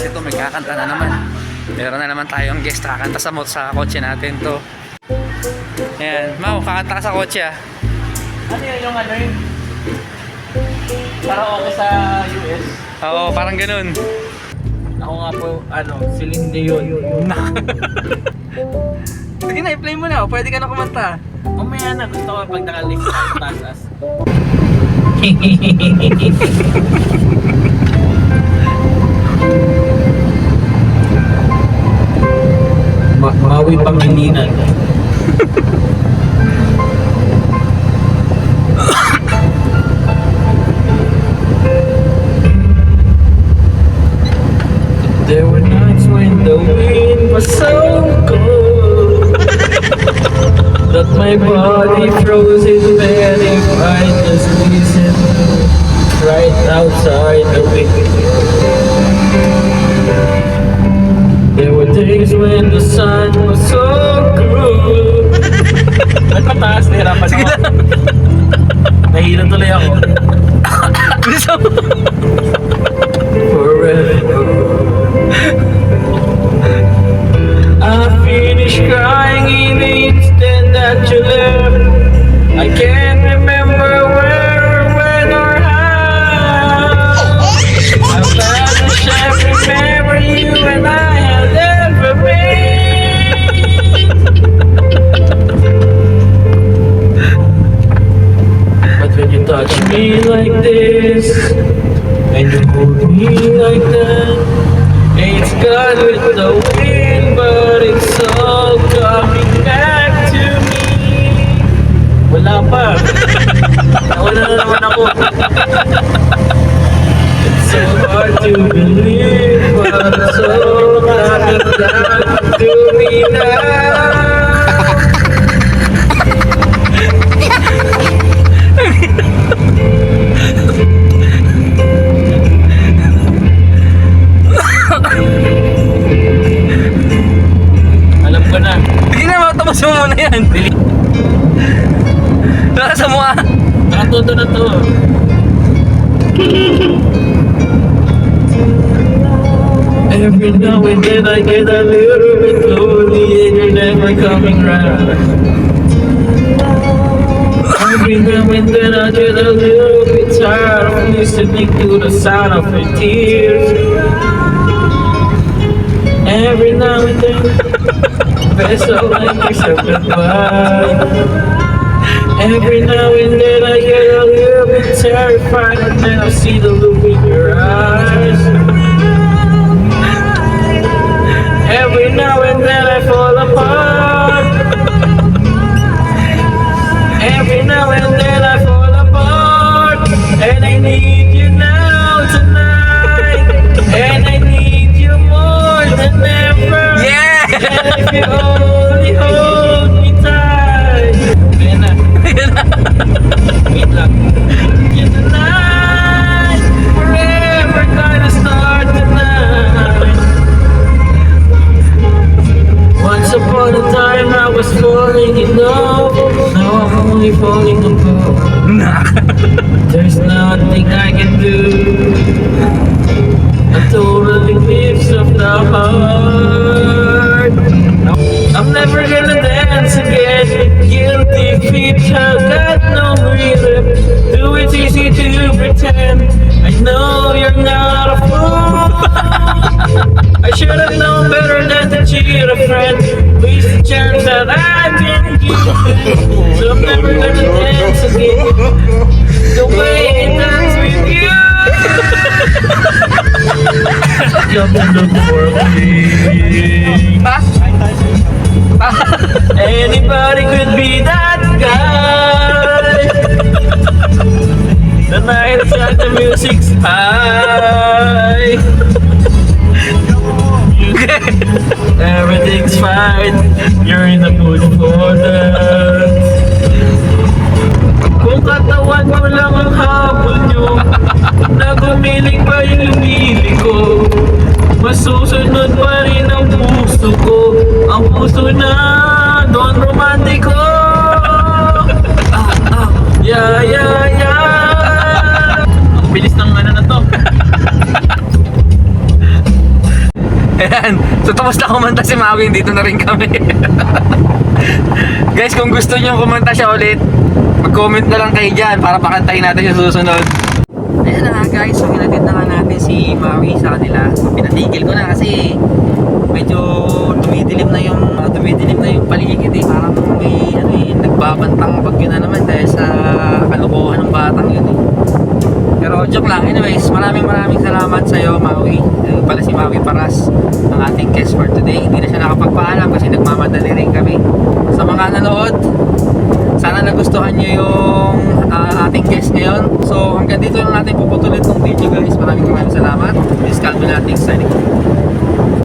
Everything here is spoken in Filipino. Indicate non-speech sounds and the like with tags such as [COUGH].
Kasi ito may kakanta na naman. Meron na naman tayong guest kakanta sa, sa kotse natin to. Ayan, Mau, kakanta ka sa kotse ah. Ano yun yung ano yun? Para okay sa US. Oo, parang ganun. Ako nga po, ano, Celine Dion. [LAUGHS] Sige na, i-play mo na. Pwede ka na kumanta. Mamaya na, gusto ko pag nakalink sa taas. Ma [LAUGHS] Maui Pangilinan. There were nights when the wind was so cold that my body froze in bed if I just listened right outside the window. Days when the sun was so cruel. [LAUGHS] Ba't mataas? Nahirapan ako. Nahihilo tuloy ako. [LAUGHS] Gusto mo? [LAUGHS] like this, and you hold me like that, it's gone with the wind, but it's all coming back to me. Wala pa. Nawala na naman ako. It's so hard to believe, but it's all coming back to me now. Matapos mo muna yan. Dili. Nasa mo ah. Nakatuto na to. Every now and then I get a little bit lonely and you're never coming round. Every now and then I get a little bit tired of listening to the sound of your tears. Every now and then, like of goodbye. Every now and then I get a little bit terrified and then I see the look in your eyes. Every now and then in love. Now I'm only falling apart. [LAUGHS] There's nothing I can do. A total eclipse of the heart. I'm never gonna dance again. Guilty feet have got no rhythm. Do it's easy to pretend. I know you're not a fool. [LAUGHS] I should have known better than to cheat a friend. The chance that I've been given. So I'm never gonna dance again. The way it dance with you. And look for me. Anybody could be that guy. The night that the music's high. You're in mood for that. Kung katawan mo lang ang habol So tapos na kumanta si Maui, dito na rin kami. [LAUGHS] Guys, kung gusto niyo kumanta siya ulit, mag-comment na lang kayo dyan para pakantayin natin sa susunod. Ayan na nga guys, so hinatid na nga natin si Maui sa kanila. Pinatigil ko na kasi medyo tumidilim na yung uh, tumidilim na yung paligid eh. Parang may ano eh, nagbabantang bagyo na naman dahil sa joke lang. Anyways, maraming maraming salamat sa iyo, Maui. Yung pala si Maui Paras, ang ating guest for today. Hindi na siya nakapagpaalam kasi nagmamadali rin kami. Sa mga nanood, sana nagustuhan niyo yung ah, ating guest ngayon. So hanggang dito lang natin puputulin tong video guys. Maraming maraming salamat. This is Calvin Ating.